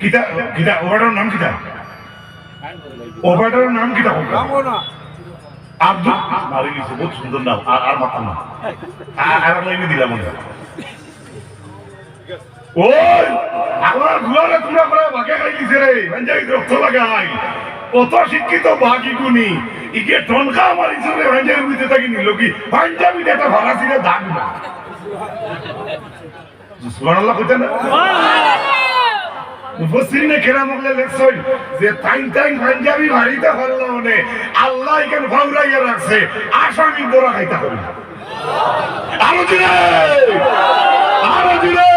কিতা কিতা ওভারটার নাম কিতা ওভারটার নাম কিতা আব্দুল মারি গেছে বহুত সুন্দর নাম। আর আর মাতাম না। আর লাইনে দিলাম মনে ওই আমার ঘুরে তোমরা করে বাকে খাই দিছে রে। ভাঞ্জাই রক্ত লাগাই। কত শিক্ষিত বাকি গুনি ইকে টনকা মারিছে রে ভাঞ্জাই বুঝতে থাকি নিল কি পাঞ্জাবি এটা ফরাসিরে দাগ না। সুবহানাল্লাহ কইতে না? মুফসসিরিনে কেরাম বলে লেখছেন যে টাইম টাইম পাঞ্জাবি ভারিতে মানে আল্লাহ এখানে ফাউরাইয়া রাখছে আসামি দোরা খাইতে হবে আরও জুড়ে আরও জুড়ে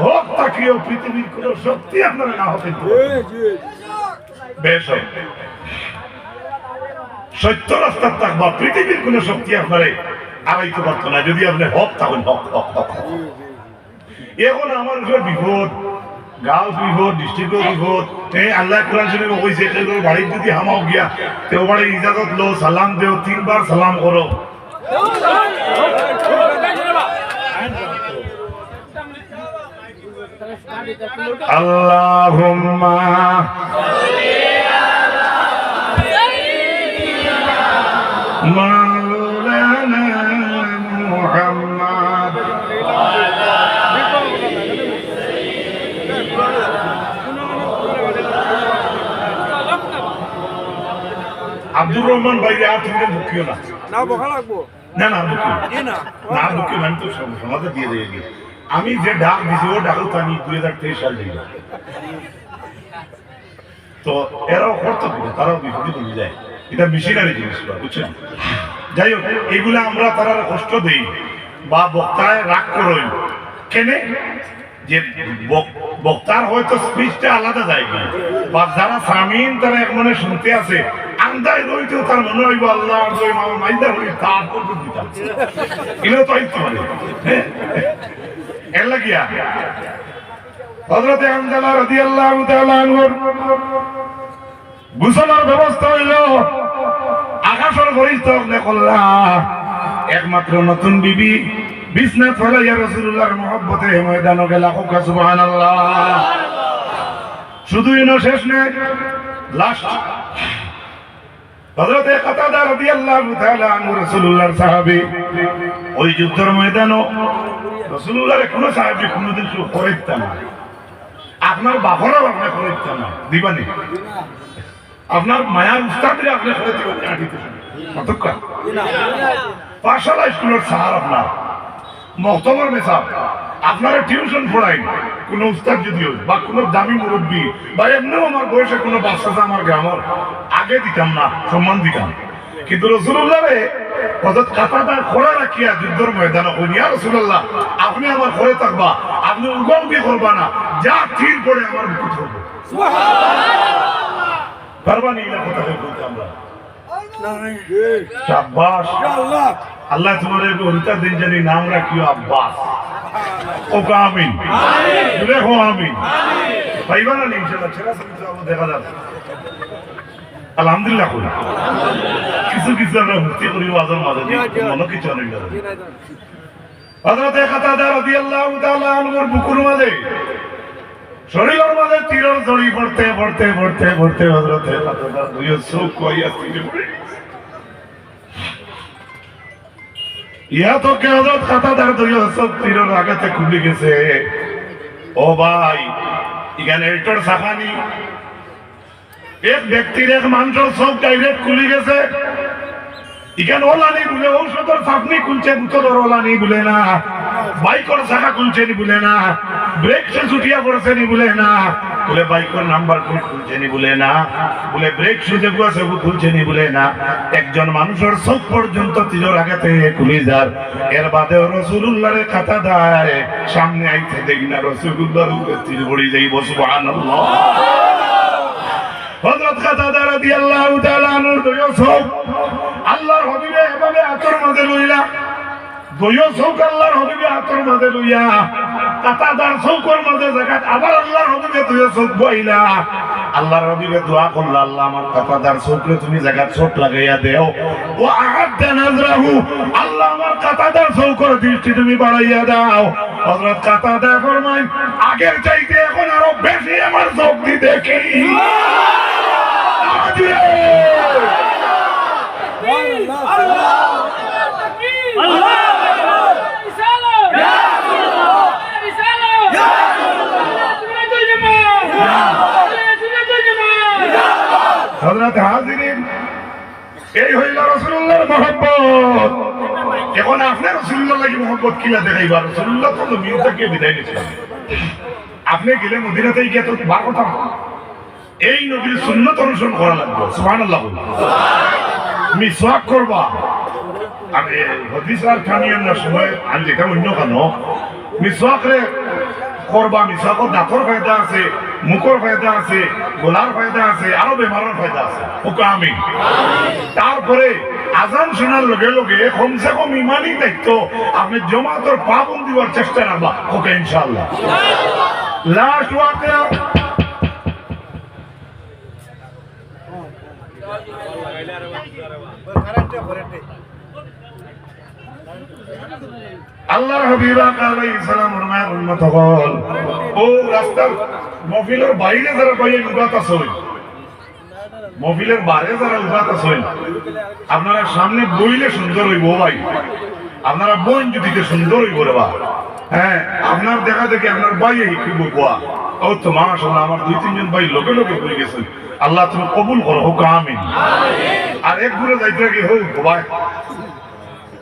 হোক তাকিয়েও পৃথিবীর কোন শক্তি আপনারা না হতে বেশ সত্য রাস্তার থাকবা পৃথিবীর কোন শক্তি আপনারে আড়াইতে পারতো না যদি আপনি হক তখন হক হক হক। এখন আমার উপর বিপদ। গাঁও বিপদ ডিস্ট্রিক্টও বিপদ। এই আল্লাহ কোরআন শরীফ কইছে এগুলো বাড়ির যদি হামাও গিয়া তেও বাড়ি ইজাজত লো সালাম দেও তিনবার সালাম করো। আল্লাহুম্মা মাওলানা আব্দুর রহমান ভাই আর তুমি মুখিও না। না বকা লাগবো। না না কি না। না মুখিও আমি তো সম- সমাজে দিয়ে দেয় আমি যে ডাক দিছি ও ডাকও তো আমি দুই হাজার তেইশ সাল দিই তো এরাও করতো কিনা তারাও বিপদে পড়ে যায়। এটা মেশিনারি জিনিস বুঝছেন? যাই হোক এগুলো আমরা তারা কষ্ট দেই বা বক্তায় রাগ করই কেনে? যে বক- বক্তার হয়তো স্পিচটা আলাদা জায়গা। বা যারা সামিন তারা এক মনে শুনতে আছে তার মনে আল্লাহ হ্যাঁ? ব্যবস্থা আকাশের একমাত্র নতুন বিবি বিশ্বনাথ ফলাইয়া রসুল্লাহর মহব্বতে ময়দান গেলা হোকা সুবাহান শুধু ইনো শেষ নেই লাস্ট হযরতে কাতাদা রাদিয়াল্লাহু তাআলা আনহু রাসূলুল্লাহর সাহাবী ওই যুদ্ধের ময়দানও রাসূলুল্লাহর কোনো সাহাবী কোনোদিন কেউ করেইতাম না। আপনার আপনি না দিবানি। আপনার মায়ার উস্তাদরে আপনি পাঠশালা স্কুলের স্যার আপনার মহতমর মেসাব আপনারা টিউশন পড়াই। কোন উস্তাদ যদি হোক বা কোন দামি মুরব্বী বা এমনিও আমার বয়সে কোনো বাচ্চা আমার গ্রামের আগে দিতাম না সম্মান দিতাম। কিন্তু রসুল্লাহ রে হজরত কাতাদার খোলা রাখিয়া যুদ্ধের ময়দানে হইয়া রসুল্লাহ আপনি আমার ঘরে থাকবা আপনি উগম করবা না যা তীর পড়ে আমার না কথা বলতে আমরা? শাবাশ আল্লাহ। আল্লাহ তোমার দিন জানি নাম রাখিও আব্বাস। ও আমিন। আমিন। পাইবা না ছেড়া দেখা যাবে। আলহামদুলিল্লাহ করি কিছু কিছু আমরা ভর্তি করি আজর মাঝে মনে কিছু অনেক যাবে কাতাদা রাদিয়াল্লাহু তাআলা আনহুর বুকুর মাঝে শরীরের মাঝে তীরের জড়ি পড়তে পড়তে পড়তে পড়তে হযরতে কাতাদা দুই চোখ কইয়া তীরে পড়ে ইয়া তো কে হজরত কাতাদার দুই তীরের আগাতে খুলে গেছে। ও ভাই, এখানে এটার সাফানি। এক ব্যক্তির এক মানুষের সব ডাইরেক্ট খুলে গেছে। ঔষধের চাপনি খুলছে বুতলের ওলানি বলে না। বাইকর শাখা খুলছে নি বলে না। ব্রেক সে ছুটিয়া পড়ছে নি বলে না। বলে, বাইকর নাম্বার প্লেট খুলছে নি বলে না। বলে, ব্রেক সে যেগু আছে খুলছে নি বলে না। একজন মানুষের চোখ পর্যন্ত তিজোর আগাতে খুলে যার। এর বাদে রসুল্লাহরে খাতা দেয় সামনে আইতে দেখি না রসুল্লাহর উপরে তীর পড়ি যাইব, সুবহানাল্লাহ। হযরত কাতাদা রাদিয়াল্লাহু তাআলা আনহুর দুই চোখ। আল্লাহর হবিবে এভাবে হাতের মাঝে লইলা। দুই চোখ আল্লাহর হবিবে হাতের মাঝে লইয়া। কাতাদার চৌকর মাঝে জায়গা আবার আল্লাহর হবিবে বইলা আল্লাহ রবিবে দোয়া করল আল্লাহ আমার কাতাদার তুমি জায়গা চোট লাগাইয়া দেও। ও আহাদ্দা নাজরাহু আল্লাহ আমার কাতাদার চৌকর দৃষ্টি তুমি বাড়াইয়া দাও। হজরত হযরত কাতাদা ফরমায় আগের চাইতে এখন আরও বেশি আমার চোখ দি দেখি আজিরে! হযরত হাজিরিন, এই হইল রাসূলুল্লাহর মহব্বত। এখন আপনি রাসূলুল্লাহ লাগি মহব্বত কিলা দেখাইবা? রাসূলুল্লাহ তো জমিন থেকে বিদায় নিয়েছেন আপনি গেলে মদিনাতে গিয়ে তো বার কথা এই নবীর সুন্নত অনুসরণ করা লাগবে। সুবহানাল্লাহ মিসওয়াক করবা। আমি হদিস আর খানিয়ান না সময় আমি যেটা অন্য কেন? মিসওয়াক রে করবা, মিসওয়াকর দাঁতর ফায়দা আছে। মুখর ফায়দা আছে গোলার ফায়দা আছে আরও বেমারের ফায়দা আছে। আমি তারপরে আজান শোনার লগে লগে কমসে কম ইমানই দায়িত্ব আপনি জমাতর পাবন দিবার চেষ্টা রাখবা ওকে ইনশাআল্লাহ। লাস্ট ওয়াকে আল্লাহর হাবিব আলাইহিস সালামের মায়ের উম্মত হল ও রাস্তার মফিলের বাইরে যারা বাইরে উগাত আছে মফিলের বাইরে যারা উগাত আছে আপনারা সামনে বইলে সুন্দর হইব ভাই। আপনারা বইন যদি সুন্দর হইব রে বা। হ্যাঁ আপনার দেখা দেখে আপনার ভাই শিখিব গোয়া ও তো মাশাআল্লাহ, আমার দুই, তিনজন ভাই লোকে লোকে হয়ে গেছে? আল্লাহ তুমি কবুল করো, হোক, আমিন। আর এক দূরে যাইতে কি হোক ভাই।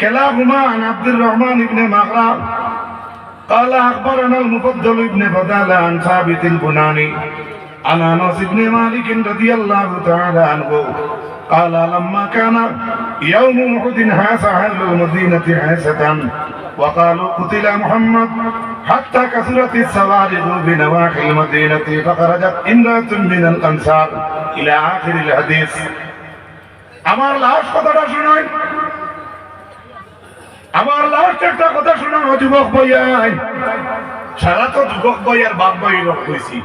كلاهما عن عبد الرحمن بن مغرى قال أخبرنا المفضل بن فضالة عن ثابت البناني عن أنس بن مالك رضي الله تعالى عنه قال لما كان يوم أحد حاس أهل المدينة حاسة وقالوا قتل محمد حتى كثرت الصوارخ بنواحي المدينة فخرجت امرأة من الأنصار إلى آخر الحديث আমার লাশ কথাটা শুনুন আমার লাস্ট একটা কথা শোনা যুবক বইয়াই সারা তো যুবক বই আর বাপ বই রক হয়েছি।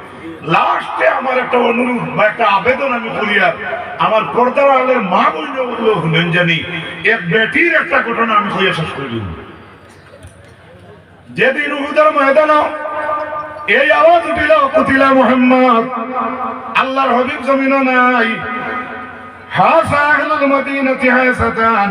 লাস্টে আমার একটা অনুরোধ বা একটা আবেদন আমি করি আর আমার পর্দার মা বইলে শুনেন জানি, এক বেটির একটা ঘটনা আমি হইয়া শেষ করি যেদিন উহুদের ময়দান এই আওয়াজ উঠিল, কুতিলা মোহাম্মদ, আল্লাহর হবিব জমিন নাই। হাসা আহলুল মদিনাতি হাসাতান।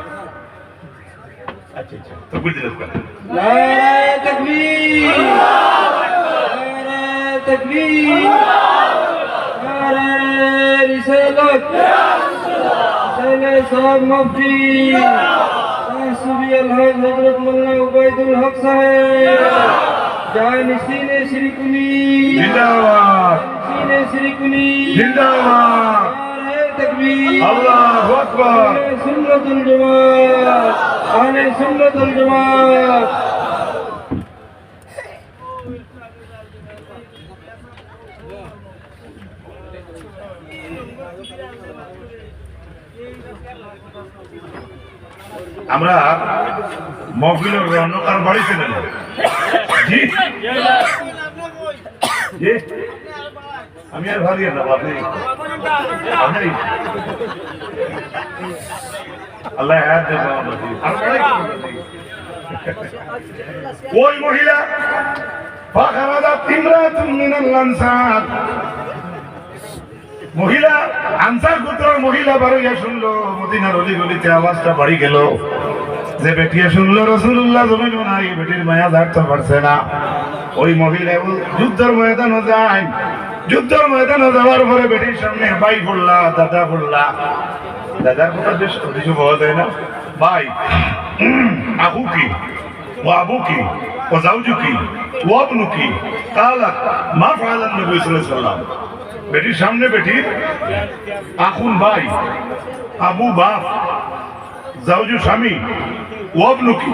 আচ্ছা আচ্ছা তো বুঝতে পারছি নারায়ে তাকবীর নারায়ে তাকবীর নারায়ে রিসালাত সালে সব মুফতি সুবি আলহাজ হযরত মোল্লা উবাইদুল হক সাহেব জয় নিসিনে শ্রীকুনি জিন্দাবাদ নিসিনে শ্রীকুনি জিন্দাবাদ নারায়ে তাকবীর আল্লাহু আকবার আহলে সুন্নাতুল জামাত। আমরা মহফিলের রৌনকার বাড়ি ছিলেন জি। জি। আমি আর ভাবি না আপনি আল্লাহ? ওই মহিলা আনসার। গোত্রের মহিলা শুনলো গলিতে আওয়াজটা বাড়ি গেল। যে বেটিয়ে শুনলো বেটির মায়া ধারতে পারছে না। ওই মহিলা যুদ্ধের ময়দানে যায়। যুদ্ধের ময়দানে যাওয়ার পরে বেটির সামনে ভাই পড়লা দাদা পড়লা দাদার কথা বেশ কিছু পাওয়া যায় না। ভাই, আহু কি? ও আবু কি? ও জাউজু কি? ও কি? কালাত মা ফালান নবী ওয়াসাল্লাম। বেটির সামনে বেটি আখুন ভাই, আবু বাপ, জাউজু স্বামী ওয়াবনু কি?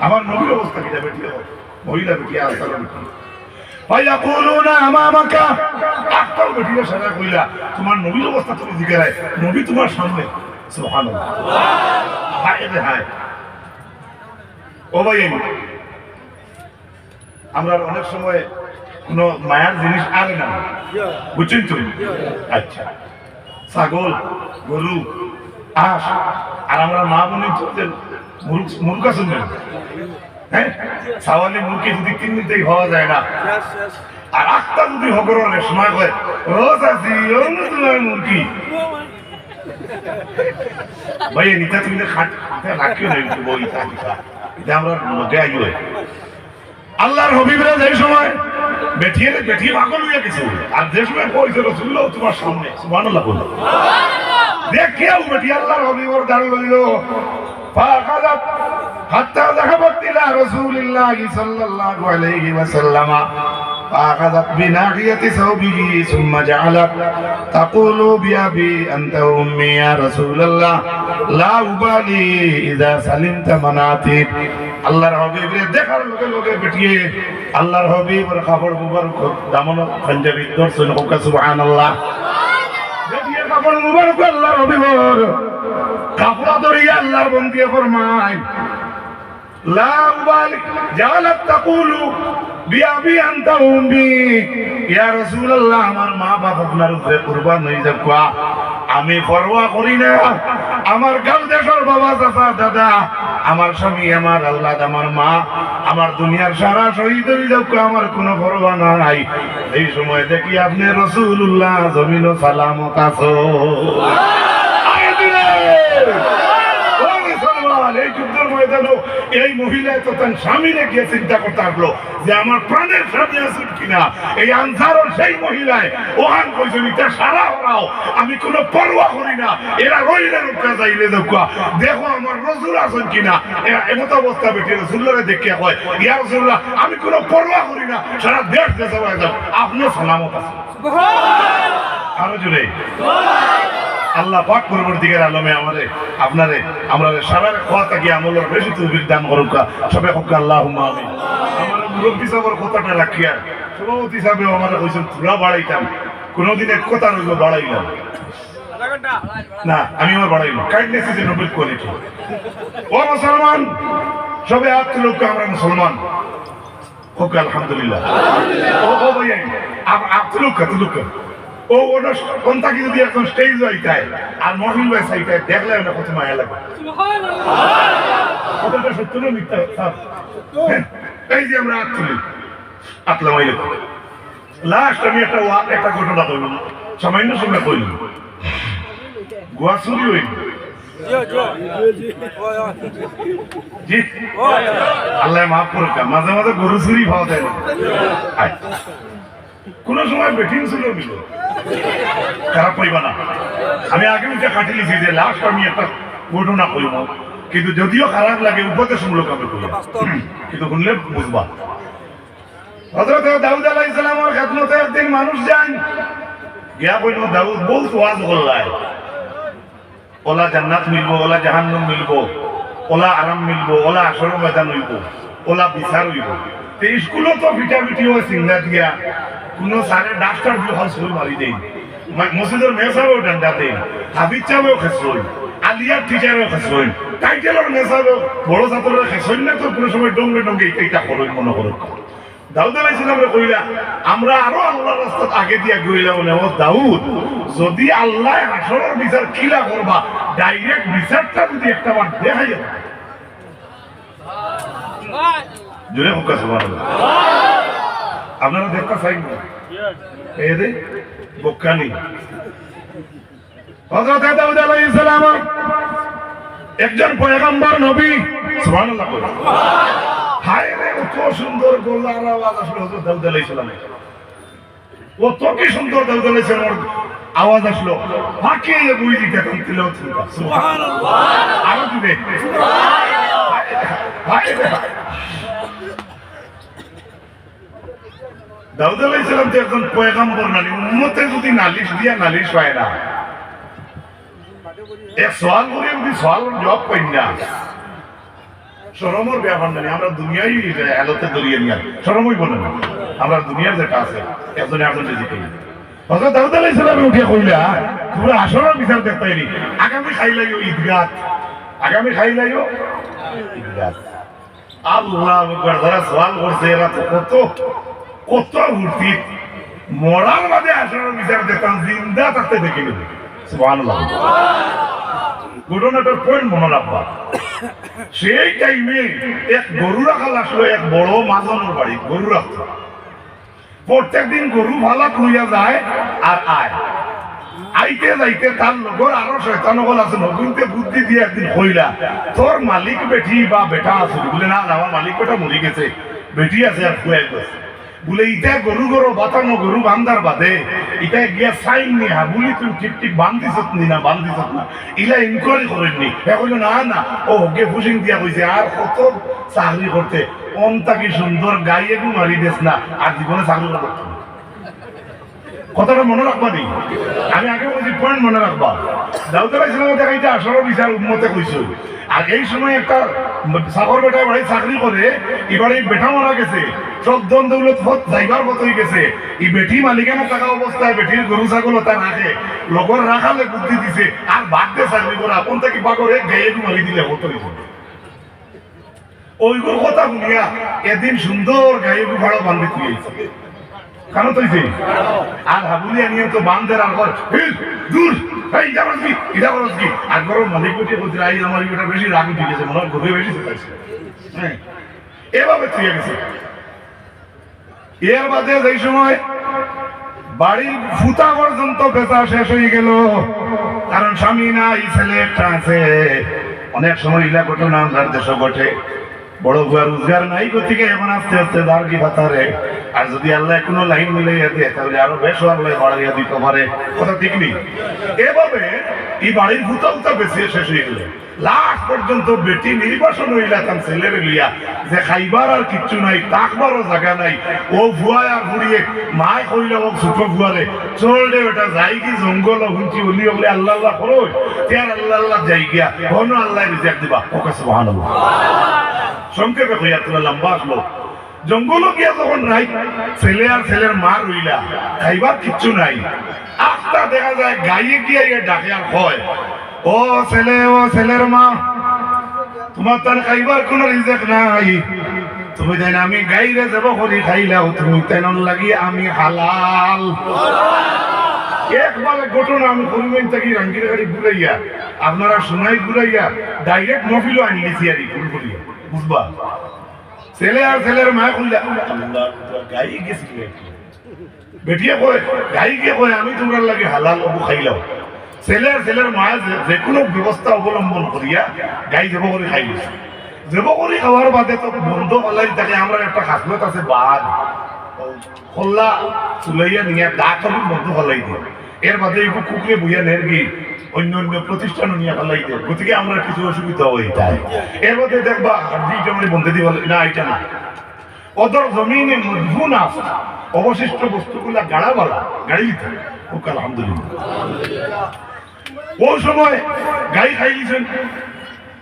আমার নবীর অবস্থা কি যাবে মহিলা বেটি আসালাম অবস্থা তুমি ও ভাই আমরা অনেক সময় কোন মায়ার জিনিস আনে না। বুঝছেন তো? আচ্ছা। ছাগল, গরু, হাঁস, আর আমরা মা চলতে মুরগা শুনবেন হ্যাঁ? সাওয়ালি মুরগি যদি তিন হওয়া যায় না। আর আটটা যদি ও ও তোমার মুরগি। ভাই নিতা তুমি খাট রাখিও না একটু বই এটা আমরা আইও। আল্লাহর হবিবরা যে সময় বেঠিয়ে বেঠিয়ে পাগল হয়ে গেছে। আর যে সময় কইছে রসুল্লাহ তোমার সামনে সুবহানাল্লাহ বলল দেখিয়াও বেটি আল্লাহর হবিবর দাঁড় লইল। ফাকাদাত হাত্তা যাহাবাত ইলা রাসূলিল্লাহি সাল্লাল্লাহু আলাইহি ওয়াসাল্লাম فأخذت بناحية ثوبه ثم جعلت تقول بأبي أنت وأمي يا رسول الله لا أبالي إذا سلمت مناطق আল্লাহর হবিবরে দেখার লগে লগে বেটিয়ে আল্লাহর হবিবর কাপড় মুবারক দামন পাঞ্জাবি দর্শন হোক সুবহানাল্লাহ বেটিয়ে কাপড় মুবারক আল্লাহর হবিবর আমার মা আমি পরোয়া করি না। আমার গাল দেশের বাবা, চাচা, দাদা, আমার স্বামী, আমার আল্লাহ, আমার মা, আমার দুনিয়ার সারা শহীদ হয়ে আমার কোনো পরোয়া নাই। এই সময় দেখি আপনি রসুল্লাহ জমিন সালামত আছো আয় দিলে। ও মুসলমান, এই যুদ্ধের ময়দানে এই মহিলা তো তার স্বামীরে গিয়ে চিন্তা করতে আসলো যে আমার প্রাণের স্বামী আছেন কিনা। এই আনসারও সেই মহিলায়। ওহান কইছে এটা সারা হরাও আমি কোনো পরোয়া করি না। এরা রইলে রুকা যাইলে দেখুয়া। দেখো আমার রসুল আছেন কিনা? এরা এমত অবস্থা বেটি রসুল্লারে দেখে হয় ইয়া রসুল্লাহ আমি কোনো পরোয়া করি না। সারা দেশ দেশে যাও। আপনিও সালামত আছেন। আরও জুড়ে আল্লাহ পাক পরবর্তীকার আলমে আমারে, আপনারে আমরা সারা খোয়া থাকি আমলের বেশি তৌফিক দান করুক সবে হোক আল্লাহ আমি আমার মুরব্বী সাহেবের কথাটা রাখিয়া, সভাপতি হিসাবে আমার কইছেন পুরা বাড়াইতাম। কোনোদিন এক কথা রইল বাড়াইলাম। না, আমি আমার বাড়াইলাম। কাইন্ডনেস ইজ নোবেল কোয়ালিটি ও মুসলমান, সবে আট লোক আমরা মুসলমান। হোক আলহামদুলিল্লাহ। ও ভাই আপ লোক কত লোক ও ওটা কোনটাকে যদি এখন স্টেজ হইতায় আর মহিল ভাই সাইটায় দেখলে ওটা কত মায়া লাগে কথাটা সত্য না মিথ্যা? হ্যাঁ, এই যে আমরা আট তুলি আটলাম লাস্ট আমি একটা ওয়া- একটা ঘটনা বললাম সামান্য সময় কইলাম গোয়া চুরি হইল। আল্লাহ মাফ করুক মাঝে মাঝে গরু চুরি পাওয়া যায়। না। কোন সময় বেটিং ছিল মিল খারাপ পাইবা না। আমি আগে উঠে কাটি লিখি যে লাস্ট আমি একটা ঘটনা কইব কিন্তু যদিও খারাপ লাগে, উপদেশমূলক আমি কইব কিন্তু শুনলে বুঝবা হজরত দাউদ আলাইহিস সালামের খেদমতে একদিন মানুষ যান। গিয়া কইল দাউদ, বহুত ওয়াজ করলাই ওলা জান্নাত মিলবো ওলা জাহান্নাম মিলবো ওলা আরাম মিলবো ওলা আসর ময়দান হইব ওলা বিচার হইব তে স্কুলও তো পিঠি হয় সিংহা দিয়া। কোনো সারে ডাক্তার দিয়ে স্কুল মারি দেই। মসজিদের মেসাবেও ডান্ডা দেন হাবিজ চাবেও খেসরই আলিয়ার টিচারেও খেসরই টাইটেলের বড় ছাত্ররা খেসরই না তো কোনো সময় ডঙ্গে ডঙ্গে এইটা করই মনে করো দাউদ আলাইসালামরে কইলা, আমরা আরও আল্লাহর রাস্তাত আগে দিয়া গইলা বলে ও দাউদ, যদি আল্লাহ আসরের বিচার কিলা করবা ডাইরেক্ট বিচারটা যদি একটা বার দেখাই জুড়ে হোক সুবহানাল্লাহ। আপনারা দেখতে চাই না। এই যে বক্কানি হযরত দাউদ আলাইহিস সালাম একজন পয়গম্বর নবী সুবহানাল্লাহ হায় রে কত সুন্দর গলার আওয়াজ আসলো হযরত দাউদ আলাইহিস সালামের কত কি সুন্দর দাউদ আলাইহিস সালামের আওয়াজ আসলো দিল সুবহানাল্লাহ। আরও দিবে হায় রে হায় দাউদ আলাইহিস সালাম তো একজন পয়গম্বর নানি উম্মতে যদি নালিশ দিয়া নালিশ হয় না। এক সওয়াল করে যদি সওয়াল জবাব পাই না। শরমর ব্যাপার নানি আমরা দুনিয়াই আলোতে দরিয়ে নিয়ে শরমই বলে না। আমরা দুনিয়ার যেটা আছে, একজনে একজনে জিতে হযরত দাউদ আলাইহিস সালাম উঠে কইলা তোমরা আসরের বিচার দেখতাইনি আগামী খাইলাইও ঈদগাহ। আগামী খাইলাইও ঈদগাহ। আল্লাহ সওয়াল করছে, এরা তো কত কত মূর্তি মরার আসরের বিচার দেখতাম, জিন্দা থাকতে দেখে নেবে। ঘটনাটার পয়েন্ট মনে রাখবা। সেই টাইমে এক গরু রাখাল আসলো, এক বড় মাঝনের বাড়ি গরু রাখতো গরু ভালা লইয়া যায় আর আয়। আইতে যাইতে তার লগর আরও শয়তান হল আছে নবীনতে বুদ্ধি দিয়ে একদিন হইলা তোর মালিক বেটি বা বেটা আছে। বলে, না আমার মালিক বেটা মরি গেছে। বেটি আছে আর ফুয়াই গেছে। বলে ইটা গরু গরু বাতানো গরু বান্দার বাদে। ইটা গিয়া সাইন নি হা বলি তুই ঠিক ঠিক বান্ধিস নি না বান্ধিস না। ইলা ইনকোয়ারি করেননি এ কইলো, না না ও গে ফুসিং দিয়া কইছে আর কত চাকরি করতে অন্তা কি সুন্দর গাইয়ে গু মারি দেস না। আর জীবনে চাকরি করতে। কথাটা মনে রাখবা নি আমি আগে বলছি পয়েন্ট মনে রাখবা। দাউদ আলাইহিস দেখাইতে আসল বিচার উন্মতে কইছো। আর এই সময় একটা সাগর বেটায় বাড়ি চাকরি করে, এবার এই বেটা মারা গেছে। সব দন দৌলত ফত যাইবার মত হয়ে গেছে। এই বেটি মালিকানা থাকা অবস্থায় বেটির গরু ছাগল তাই রাখে লগর রাখালে বুদ্ধি দিছে। আর দিয়ে চাকরি করা, আপন থেকে পাগরে গায়ে মালি দিলে হতো ওইগুলো কথা শুনিয়া এদিন সুন্দর গায়ে ভাড়া বান্ধে তুইছে কেন তৈছে আর হাবুলি আনিয়ে তো বান্ধের আর দূর। এই কি? কি? আই আমার এটা বেশি রাগ গেছে, মনে হয় বেশি হ্যাঁ এভাবে তুই গেছে। এর বাদে যেই সময় বাড়ির ফুতা পর্যন্ত বেচা শেষ হয়ে গেল, কারণ স্বামী নাই, ছেলে আছে। অনেক সময় ইলা ঘটনা ঘটে। বড় ভুয়া রোজগার নাই, গতিকে এখন আস্তে আস্তে দার্গি ভাতারে। আর যদি আল্লাহ কোনো লাইন মিলাইয়া দেয়, তাহলে আরও বেশ আল্লাহ বাড়াইয়া দিতে পারে। কথা ঠিক নেই? এভাবে এই বাড়ির ভূতা উতা বেশি শেষ হয়ে গেল। লাস্ট পর্যন্ত বেটি নির্বাচন হইলা তার ছেলের লিয়া যে খাইবার আর কিচ্ছু নাই, তাকবারও জায়গা নাই। ও ভুয়ায় আর ঘুরিয়ে মায় কইলে ও ছোট ভুয়ারে, চল দে ওটা যাই কি জঙ্গল হুঁচি উলি বলে আল্লাহ আল্লাহ করো। তেয়ার আল্লাহ আল্লাহ যাই গিয়া হন আল্লাহ রিজাক দিবা। ওকে, সুবহানাল্লাহ। সংক্ষেপে হইয়া তোলা লম্বা আসলো জঙ্গল গিয়া যখন নাই, ছেলে আর ছেলের মা রইলা খাইবার কিচ্ছু নাই। আস্তা দেখা যায় গাইয়ে গিয়া ডাকে আর হয় ও ছেলে ও ছেলের মা তোমার তার খাইবার কোন রিজেক নাই। তুমি তাই আমি গাইরে যাব করি খাইলাও, তুমি তেন লাগি আমি হালাল। একবার ঘটনা আমি করিবেন থাকি রাঙ্গির গাড়ি ঘুরাইয়া আপনারা সোনাই ঘুরাইয়া ডাইরেক্ট মফিলও আনলিছি আর ঘুর করিয়া বুঝবা? ছেলে আর ছেলের মা খুললা গাই গেছি বেটিয়ে কয়, গাই গিয়ে কয়, আমি তোমরা লাগে হালাল অবু খাইলাম ছেলে আর ছেলের মা যে- কোনো ব্যবস্থা অবলম্বন করিয়া গাই যাব করে খাই গেছে যাব করে খাওয়ার বাদে তো বন্ধ পালাই থাকে, আমরা একটা খাসলত আছে বাদ। খোল্লা চুলাইয়া নিয়ে দা খালি বন্ধ ফলাই দিয়ে এর বাদে একটু কুকুরে বইয়া নের কি অন্য অন্য প্রতিষ্ঠান নিয়ে ফেলাই দিয়ে গতিকে আমরা কিছু অসুবিধা হয়ে। যায় এর মধ্যে দেখবা হাড্ডিটা মানে বন্ধ দিয়ে বলে না এটা না। ওদের জমিনে মজবুন আছে। অবশিষ্ট বস্তুগুলা গাড়াবালা গাড়ি দিতে ওকে আলহামদুলিল্লাহ। ওই সময় গাড়ি খাই দিয়েছেন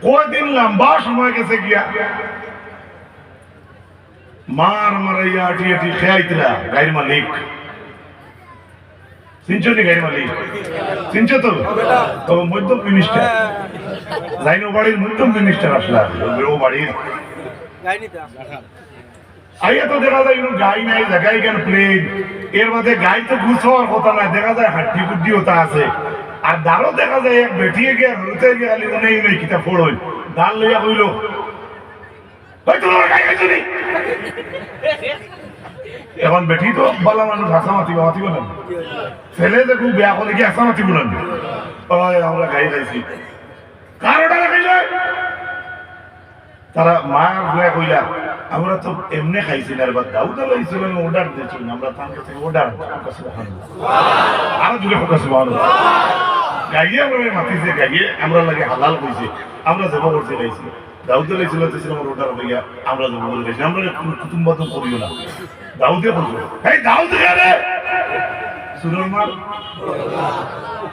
কয়দিন লম্বা সময় গেছে গিয়া? মার মারাইয়া আটি আটি খেয়াইতরা গাড়ির মালিক। চিনছো নি গাড়ি মালিক চিনছো তো? তো মধ্যম মিনিস্টার যাইন ও বাড়ির মধ্যম মিনিস্টার আসলা। ও বাড়ির। আইয়া তো দেখা যায় গাই নাই জায়গায় কেন প্লেন এর মধ্যে গাই তো ঘুষ হওয়ার কথা নাই দেখা যায় হাড্ডি কুড্ডি ওটা আছে। আর দাঁড়ও দেখা যায় এক বেঠিয়ে গিয়ে হলুতে গিয়ে নেই নেই কিতা ফোড়ই দাল লইয়া ওই তোমার গাই নি এখন বেঠি তো বলা মানুষ হাসা মাতিব মাতিব না ছেলে যে খুব বেয়া করে কি হাসা মাতিব না ওই আমরা গাই খাইছি কার ওটা তারা মা গুয়া কইলা আমরা তো এমনি খাইছি না এবার দাউদ আলাইহিস সালাম অর্ডার দিয়েছিল, আমরা তার কাছে অর্ডার আরও দূরে ফোকাস গাইয়ে আমরা মাতিছে গাইয়ে আমরা লাগে হালাল কইছে আমরা জব করতে গাইছি দাউদ আলাইহিস সালাম তো আমার অর্ডার হইয়া আমরা জব করে গাইছি আমরা কুতুম্বা তো করিও না। দাউদে বলছো এই দাউদ রে। সুরর মার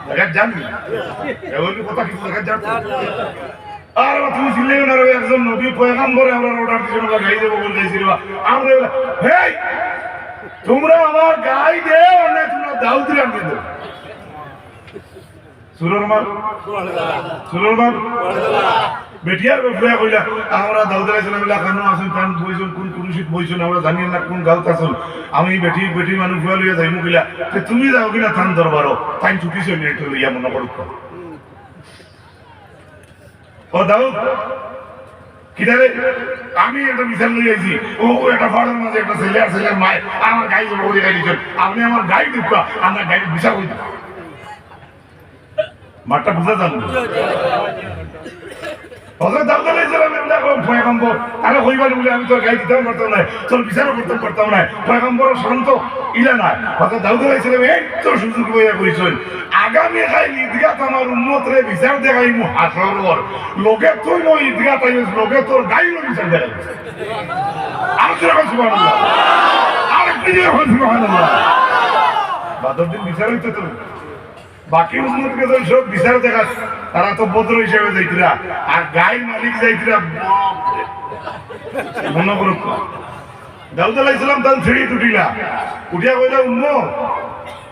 দেখা জানবি এবার কথা কিছু দেখা জানবি আর তুমি একজন নবী পয়গাম্বরে আমরা অর্ডার দিছিল গাই দেবো বলে দিছিল তোমরা আমার গাই দেও না তোমরা দাউদ রে আনতে দাও। সুরর মার সুরর মার বেটিয়ার বেফুয়া কইলা, আমরা দাউদ আলাইহিস সালাম লাখানো আসুন তান বইছুন কোন কুরুশিত বইছুন আমরা জানি না কোন গাউত আসুন আমি বেটি বেটি মানুষ ফুয়া লইয়া যাইমু কইলা, তে তুমি যাও কিনা থান দরবারও তাই ছুটিছ নি একটু ইয়া মনে করুক ও দাউদ কিদারে আমি একটা বিচার লই আইছি ও একটা ফাড়ার মাঝে একটা ছেলে আর ছেলের মায় আমার গাই করে গাই দিচ্ছেন আপনি আমার গাই দিবা আমার গাই বিচার হইতে মাঠটা বুঝা যান হযরত দাউদ আলাইহিস সালাম এমলা কোন পয়গম্বর। বলে আমি তোর গাই দিতাম পারতাম না তোর বিচার করতে পারতাম না পয়গম্বর শান্ত, ইলা না। হযরত দাউদ আলাইহিস সালাম সুযোগ আগামী খাই ঈদগাহ আমার উম্মত রে দেখাই মু হাসরর। লোকে তুই নো ঈদগাহ তাই লোকে তোর গাই নো বিচার দেখাই আর কি যে সুবহানাল্লাহ। বাকি উন্মতকে তো সব বিচার দেখা তারা তো বদ্র হিসেবে যাইতিরা। আর গাই মালিক যাইতিরা মনে করুক দাউদ আলাইহিস সালাম তাল ছিড়ি টুটিলা উঠিয়া কইলা উম্ম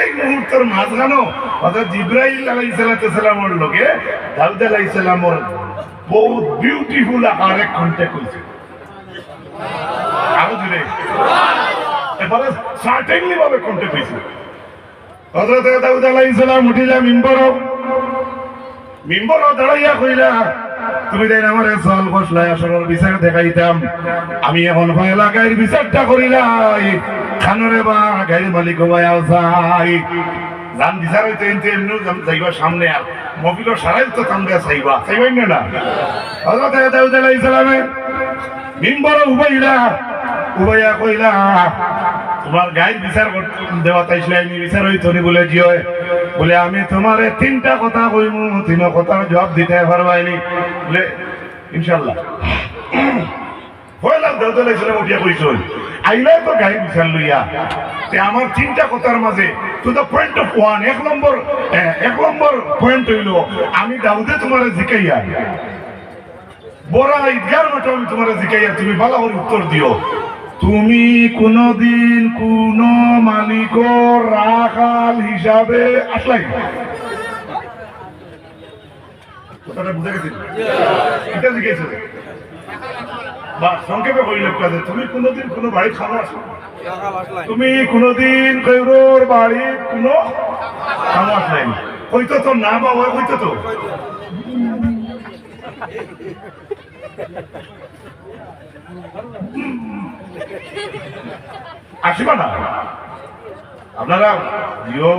এই মুহূর্তের মাঝখানেও অর্থাৎ জিব্রাইল আলাইহিস সালামের লোকে দাউদ আলাইহিস সালামের বহুত বিউটিফুল আকারে কন্টেক্ট হইছে আরও জুড়ে এবারে সার্টেনলি ভাবে কন্টেক্ট হইছে হযরত দাউদ আলাইহিস সালাম উঠিলা মিম্বর। মিম্বর দাঁড়াইয়া কইলা তুমি দেন আমার জল বসলাই আসরের বিচার দেখাইতাম। আমি এখন গাইর বিচারটা করিলাই খানরে বা গাইর মালিক আওসাই জান বিচার হইতে যাইবা সামনে আর। মফিলো সারাই তো তামগা চাইবা চাইবাই না? হযরত দাউদ আলাইহিস সালামে মিম্বর উবাইলা, উবাইয়া কইলা, তোমার গাইর বিচার দেওয়া তাইছিল আমি বিচার হইতো নি বলে জিও বলে, আমি তোমারে তিনটা কথা কইমু তিন কথার জবাব দিতে পারবাইনি। বলে, ইনশাআল্লাহ। হইলাম আলাইহিস উঠিয়া কইছল আইলাই তো গাই লইয়া। তে আমার তিনটা কথার মাঝে পয়েন্ট অফ ওয়ান এক নম্বর এক নম্বর পয়েন্ট হইল, আমি দাউদে তোমারে জিকাইয়া। বড় ঈদগার মতো আমি তোমার জিকাইয়া, তুমি ভালো উত্তর দিও। তুমি কোনদিন কোন মালিক রাখাল হিসাবে আসলাই। সংক্ষেপে তুমি কোনদিন কোনো তুমি কৌরোর বাড়ি কোনো খানো আসলাই হয়তো তো না বাবা হয়তো তো আসিবা না। আপনারা জিও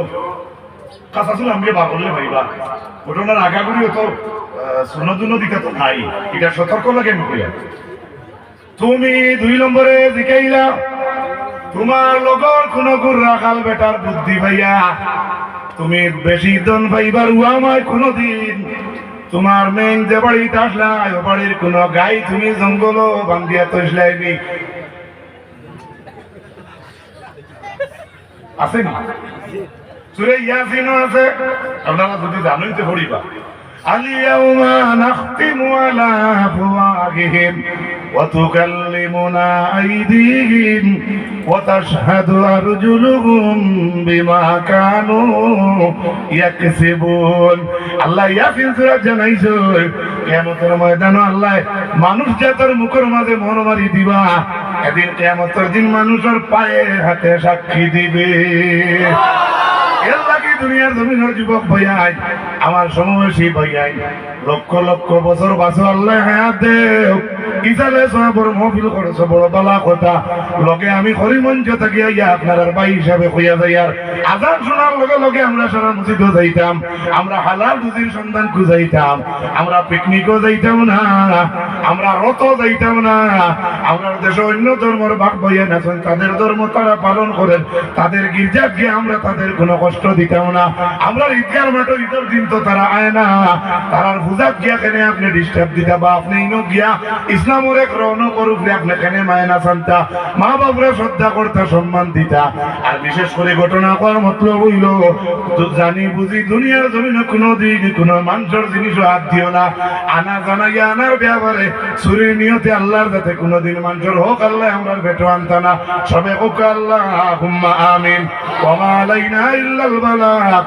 কাঁচা চুল আমি বা ভাইবা। ঘটনার আগাগুড়িও তো সোনদুন দিকে তো নাই। এটা সতর্ক লাগে আমি তুমি দুই নম্বরে জিকাইলা, তোমার লগর কোন রাখাল বেটার বুদ্ধি ভাইয়া। তুমি বেশি দন পাইবার উয়ামায় কোনোদিন। তোমার মেন যে বাড়িতে আসলাই ও বাড়ির কোনো গাই তুমি জঙ্গল বান্ধিয়া তসলাইবি আছে না সুরে ইয়াসিনও আছে আপনারা যদি জানেন তো পড়িবা اليوم نختم على أفواههم وتكلمنا أيديهم وتشهد أرجلهم بما كانوا يكسبون আল্লাহ ইয়াসিন সূরা জানাইছো কিয়ামতের ময়দানে আল্লাহ মানুষ জাতের মুখের মাঝে মন মারি দিবা এদিন কিয়ামতের দিন মানুষের পায়ে হাতে সাক্ষী দিবে। আমি আপনার ভাই হিসাবে হইয়া যাই, আর আজান শোনার লগে লগে আমরা মসজিদও যাইতাম, আমরা হালাল সন্ধান খুঁজাইতাম আমরা পিকনিকও যাইতাম না, আমরা রত যাইতাম না। আমরা দেশে অন্য ধর্মের ভাগ বইয়া আছেন তাদের ধর্ম তারা পালন করেন, তাদের গির্জা গিয়ে আমরা তাদের কোনো কষ্ট দিতাম না। আমরা ঈদগার মাঠে ঈদের দিন তো তারা আয় না। তারার পূজাত গিয়া কেনে আপনি ডিস্টার্ব দিতা বা আপনি ইনো গিয়া ইসলামের এক রওনা করুক আপনি কেনে মায়না শান্তা মা বাবুরা শ্রদ্ধা করতা, সম্মান দিতা। আর বিশেষ করে ঘটনা করার মতলব হইল জানি বুঝি দুনিয়ার জমিনে কোনো দিন কোনো মানুষের জিনিসও হাত দিও না। আনা জানাইয়া আনার ব্যাপারে সুরের নিয়তে আল্লাহর যাতে কোনোদিন মানুষের হোক আল্লাহ আমরা ভেটো আনতা না। সবে হোক আল্লাহ আমিন। ওমা আলাইনা ইল্লাল বালাগ